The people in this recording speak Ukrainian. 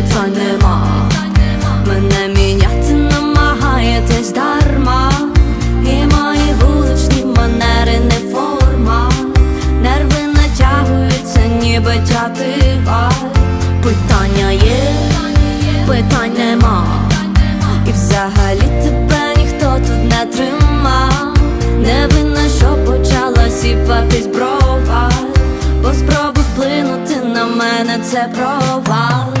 питань нема. Мене міняти намагаєтесь дарма. І мої вуличні манери не форма. Нерви натягуються, ніби тятива. Питання є, питань нема. І взагалі тебе ніхто тут не тримав. Не винна, що почала сіпатись брова. Бо спроби вплинути на мене це провал.